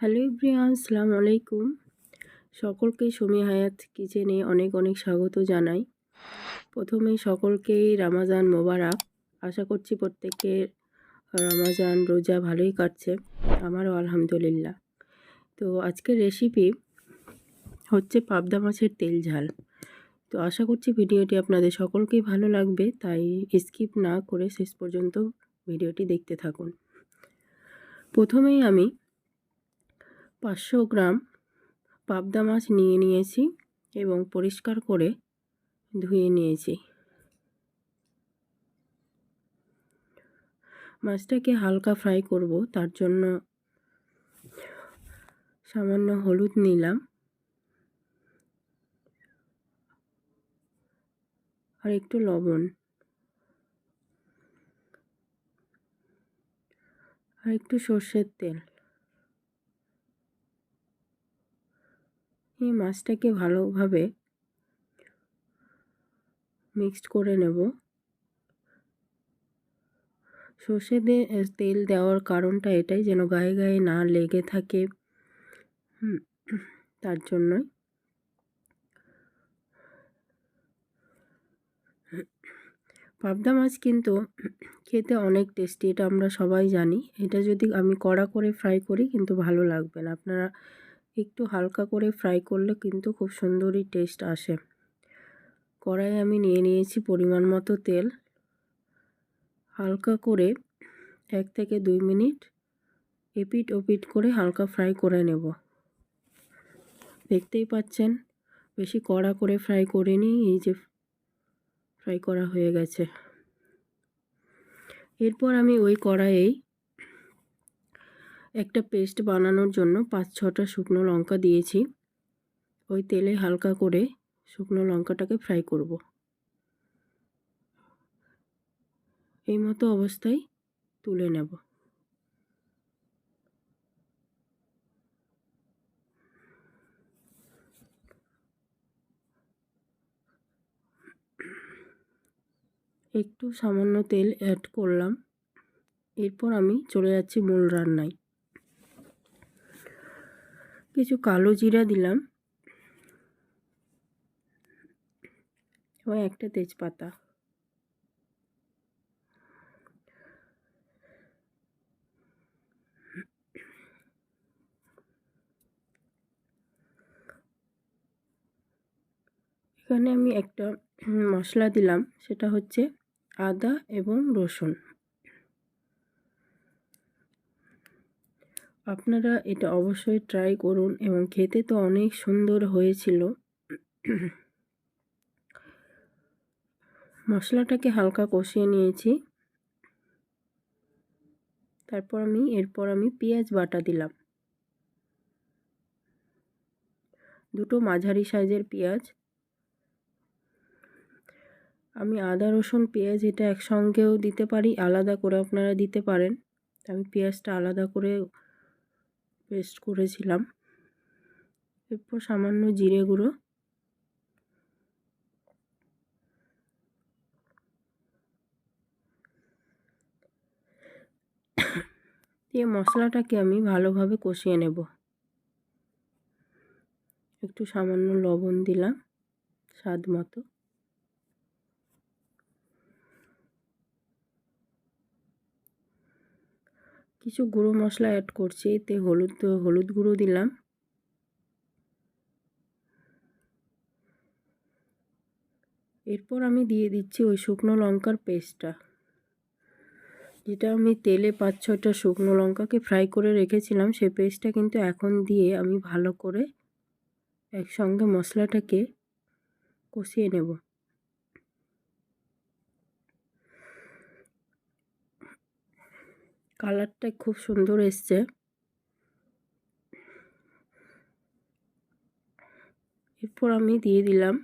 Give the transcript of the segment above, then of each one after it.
Hello ইব্রিয়ান আসসালামু আলাইকুম। সকলকে সুমি হায়াত কিচেনে অনেক অনেক স্বাগত জানাই। প্রথমে সকলকেই রামাজান মোবারক। আশা করছি প্রত্যেকের রামাজান রোজা ভালোই কাটছে, আমারও আলহামদুলিল্লাহ। তো আজকের রেসিপি হচ্ছে পাবদা মাছের তেল ঝাল। তো আশা করছি ভিডিওটি আপনাদের সকলকেই ভালো লাগবে, তাই স্কিপ না করে শেষ পর্যন্ত ভিডিওটি দেখতে থাকুন। প্রথমেই আমি পাঁচশো গ্রাম পাবদা মাছ নিয়ে নিয়েছি এবং পরিষ্কার করে ধুয়ে নিয়েছি। মাছটাকে হালকা ফ্রাই করব, তার জন্য সামান্য হলুদ নিলাম। আর একটু লবণ। আর একটু সর্ষের তেল। এই মাছটাকে ভালোভাবে মিক্সড করে নেব। সর্ষে তেল দেওয়ার কারণটা এটাই যেন গায়ে গায়ে না লেগে থাকে। তার জন্যই। পাবদা মাছ কিন্তু খেতে অনেক টেস্টি এটা আমরা সবাই জানি। এটা যদি আমি কড়া করে ফ্রাই করি কিন্তু ভালো লাগবে না। আপনারা একটু হালকা করে ফ্রাই করলে কিন্তু খুব সুন্দরই টেস্ট আসে। কড়াই আমি নিয়ে নিয়েছি পরিমাণ মতো তেল। হালকা করে এক থেকে দুই মিনিট এপিট ওপিট করে হালকা ফ্রাই করে নেব। দেখতেই পাচ্ছেন, বেশি কড়া করে ফ্রাই করে নিই এই যে ফ্রাই করা হয়ে গেছে। এরপর আমি ওই কড়াইয়েই একটা পেস্ট বানানোর জন্য পাঁচ ছটা শুকনো লঙ্কা দিয়েছি। ওই তেলে হালকা করে শুকনো লঙ্কাটাকে ফ্রাই করব। এই মতো অবস্থায় তুলে নেব। একটু সামান্য তেল অ্যাড করলাম। এরপর আমি চলে যাচ্ছি মূল রান্নায়। কিছু কালো জিরা দিলাম। এবং একটা তেজপাতা। এখানে আমি একটা মশলা দিলাম, সেটা হচ্ছে আদা এবং রসুন। আপনারা এটা অবশ্যই ট্রাই করুন এবং খেতে তো অনেক সুন্দর হয়েছিল। মশলাটাকে হালকা কষিয়ে নিয়েছি। তারপর আমি, এরপর আমি পেঁয়াজ বাটা দিলাম। দুটো মাঝারি সাইজের পেঁয়াজ। আমি আদা, রসুন, পেঁয়াজ এটা একসঙ্গেও দিতে পারি, আলাদা করে আপনারা দিতে পারেন। আমি পেঁয়াজটা আলাদা করে পেস্ট করেছিলাম। এরপর সামান্য জিরে গুঁড়ো। দিয়ে মশলাটাকে আমি ভালোভাবে কষিয়ে নেব। একটু সামান্য লবণ দিলাম, স্বাদ মতো। কিছু গুঁড়ো মশলা অ্যাড করছি, এতে হলুদ হলুদ গুঁড়ো দিলাম। এরপর আমি দিয়ে দিচ্ছি ওই শুকনো লঙ্কার পেস্টটা, যেটা আমি তেলে পাঁচ ছটা শুকনো লঙ্কাকে ফ্রাই করে রেখেছিলাম সেই পেস্টটা কিন্তু এখন দিয়ে আমি ভালো করে একসঙ্গে মশলাটাকে কষিয়ে নেব। কালারটা খুব সুন্দর এসছে। এরপর আমি দিয়ে দিলাম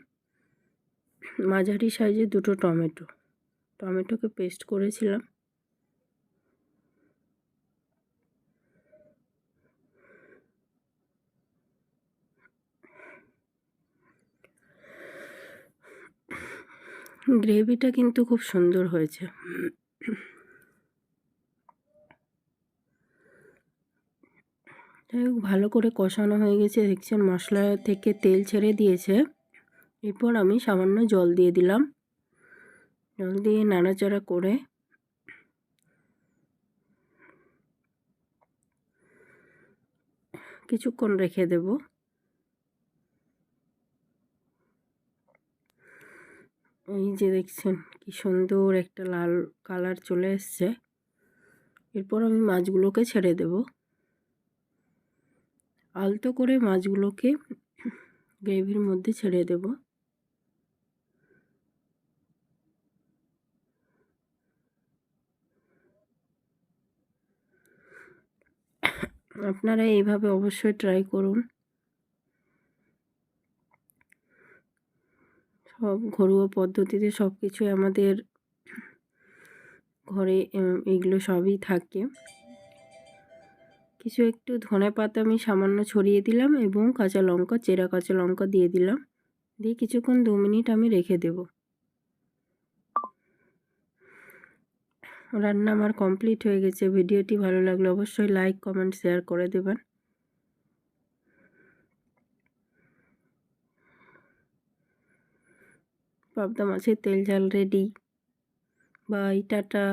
মাঝারি সাইজের দুটো টমেটো। টমেটোকে পেস্ট করেছিলাম। গ্রেভিটা কিন্তু খুব সুন্দর হয়েছে। যাই হোক, ভালো করে কষানো হয়ে গেছে। দেখছেন মশলা থেকে তেল ছেড়ে দিয়েছে। এরপর আমি সামান্য জল দিয়ে দিলাম। জল দিয়ে নাড়াচাড়া করে কিছুক্ষণ রেখে দেব। এই যে দেখছেন কি সুন্দর একটা লাল কালার চলে এসছে। এরপর আমি মাছগুলোকে ছেড়ে দেব। আলতো করে মাছগুলোকে গ্রেভির মধ্যে ছেড়ে দেব। আপনারা এইভাবে অবশ্যই ট্রাই করুন। সব ঘরোয়া পদ্ধতিতে সব কিছুই আমাদের ঘরে এগুলো সবই থাকে। কিছু একটু ধনে পাতা আমি সামান্য ছড়িয়ে দিলাম এবং কাঁচা লঙ্কা, চেরা কাঁচা লঙ্কা দিয়ে দিলাম। দিয়ে কিছুক্ষণ দু মিনিট আমি রেখে দেব। রান্না আমার কমপ্লিট হয়ে গেছে। ভিডিওটি ভালো লাগলে অবশ্যই লাইক, কমেন্ট, শেয়ার করে দেবেন। পাবদা মাছের তেল ঝাল রেডি। By, tata.